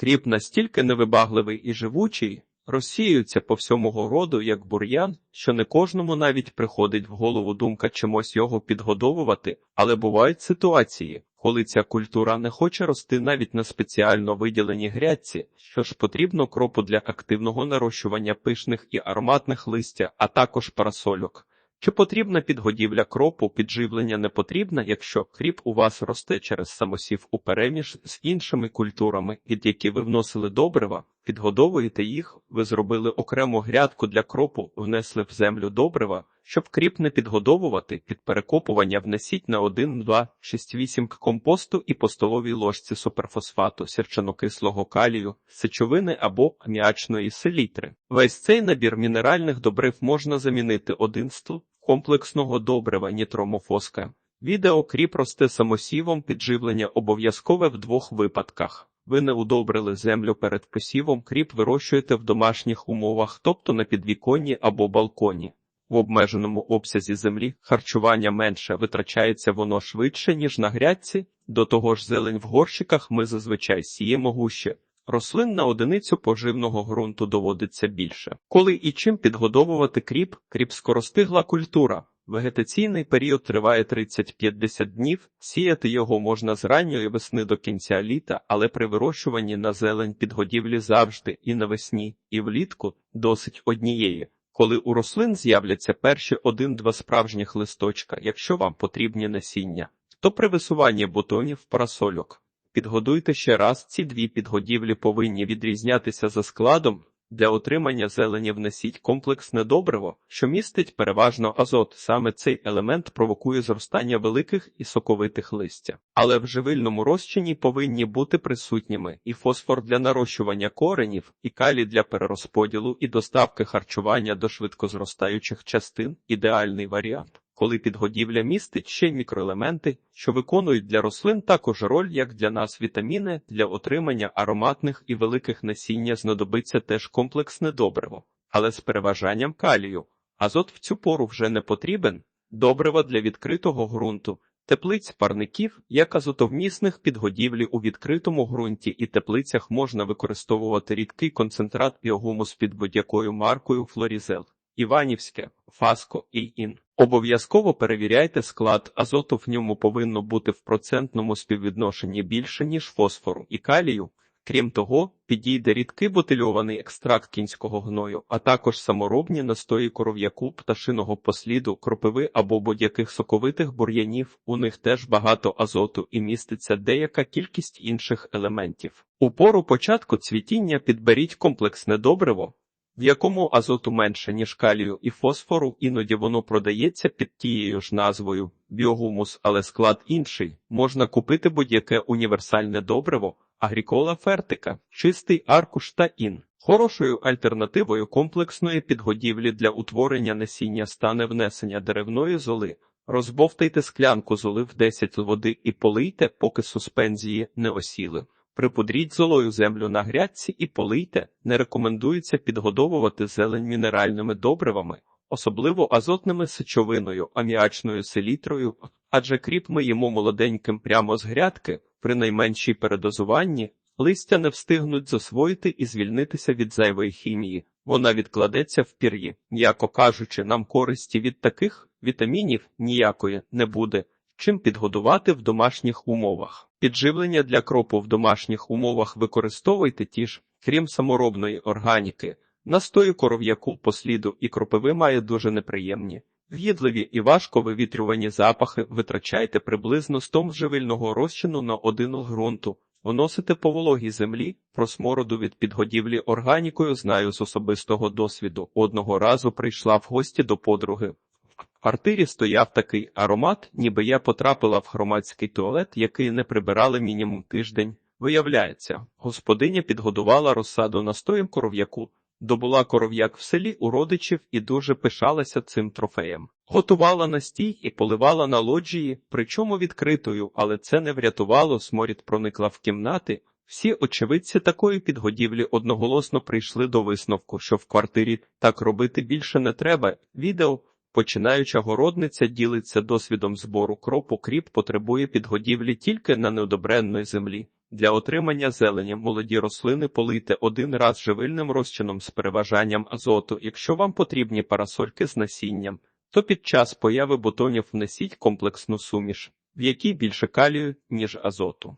Кріп настільки невибагливий і живучий, розсіюється по всьому городу, як бур'ян, що не кожному навіть приходить в голову думка чимось його підгодовувати, але бувають ситуації, коли ця культура не хоче рости навіть на спеціально виділеній грядці, що ж потрібно кропу для активного нарощування пишних і ароматних листя, а також парасольок. Чи потрібна підгодівля кропу, підживлення не потрібна, якщо кріп у вас росте через самосів у переміж з іншими культурами, під які ви вносили добрива, підгодовуєте їх, ви зробили окрему грядку для кропу, внесли в землю добрива, щоб кріп не підгодовувати, під перекопування внесіть на 1, 2, 6, 8 к компосту і по столовій ложці суперфосфату, сірчанокислого калію, сечовини або аміачної селітри. Весь цей набір мінеральних добрив можна замінити один стул комплексного добрива нітромофоска. Відео кріп росте самосівом, підживлення обов'язкове в двох випадках. Ви не удобрили землю перед посівом, кріп вирощуєте в домашніх умовах, тобто на підвіконні або балконі. В обмеженому обсязі землі харчування менше витрачається воно швидше, ніж на грядці, до того ж зелень в горщиках ми зазвичай сіємо гуще. Рослин на одиницю поживного ґрунту доводиться більше. Коли і чим підгодовувати кріп, кріп скоростигла культура. Вегетаційний період триває 30-50 днів, сіяти його можна з ранньої весни до кінця літа, але при вирощуванні на зелень підгодівлі завжди і навесні, і влітку досить однієї. Коли у рослин з'являться перші один-два справжніх листочка, якщо вам потрібні насіння, то при висуванні бутонів парасольок. Підгодуйте ще раз, ці дві підгодівлі повинні відрізнятися за складом. Для отримання зелені внесіть комплексне добриво, що містить переважно азот. Саме цей елемент провокує зростання великих і соковитих листя. Але в живильному розчині повинні бути присутніми і фосфор для нарощування коренів, і калій для перерозподілу і доставки харчування до швидкозростаючих частин ідеальний варіант коли підгодівля містить ще й мікроелементи, що виконують для рослин також роль, як для нас вітаміни, для отримання ароматних і великих насіння знадобиться теж комплексне добриво, але з переважанням калію. Азот в цю пору вже не потрібен, добрива для відкритого ґрунту. Теплиць парників, як азотовмісних підгодівлі у відкритому ґрунті і теплицях можна використовувати рідкий концентрат біогумус під будь-якою маркою флорізел. Іванівське, Фаско і Ін. Обов'язково перевіряйте склад, азоту в ньому повинно бути в процентному співвідношенні більше, ніж фосфору і калію. Крім того, підійде рідкий бутильований екстракт кінського гною, а також саморобні настої коров'яку, пташиного посліду, кропиви або будь-яких соковитих бур'янів. У них теж багато азоту і міститься деяка кількість інших елементів. У пору початку цвітіння підберіть комплексне добриво, в якому азоту менше, ніж калію і фосфору, іноді воно продається під тією ж назвою біогумус, але склад інший. Можна купити будь-яке універсальне добриво, агрікола фертика, чистий аркуш та ін. Хорошою альтернативою комплексної підгодівлі для утворення насіння стане внесення деревної золи. Розбовтайте склянку золи в 10 води і полийте, поки суспензії не осіли. Припудріть золою землю на грядці і полийте. Не рекомендується підгодовувати зелень мінеральними добривами, особливо азотними сечовиною, аміачною селітрою, адже кріп ми їмо молоденьким прямо з грядки, при найменшій передозуванні листя не встигнуть засвоїти і звільнитися від зайвої хімії. Вона відкладеться в пір'ї. М'яко кажучи, нам користі від таких вітамінів ніякої не буде. Чим підгодувати в домашніх умовах. Підживлення для кропу в домашніх умовах використовуйте ті ж, крім саморобної органіки. Настої коров'яку посліду і кропиви має дуже неприємні. В'їдливі і важко вивітрювані запахи витрачайте приблизно 100 живильного розчину на один ґрунту. Вносите по вологій землі, про смороду від підгодівлі органікою знаю з особистого досвіду. Одного разу прийшла в гості до подруги. Квартирі стояв такий аромат, ніби я потрапила в громадський туалет, який не прибирали мінімум тиждень. Виявляється, господиня підгодувала розсаду настоєм коров'яку, добула коров'як в селі у родичів і дуже пишалася цим трофеєм. Готувала настій і поливала на лоджії, причому відкритою, але це не врятувало, сморід проникла в кімнати. Всі очевидці такої підгодівлі одноголосно прийшли до висновку, що в квартирі так робити більше не треба. Відео Починаюча городниця ділиться досвідом збору кропу кріп потребує підгодівлі тільки на неодобренної землі. Для отримання зелені молоді рослини полийте один раз живильним розчином з переважанням азоту. Якщо вам потрібні парасольки з насінням, то під час появи бутонів внесіть комплексну суміш, в якій більше калію, ніж азоту.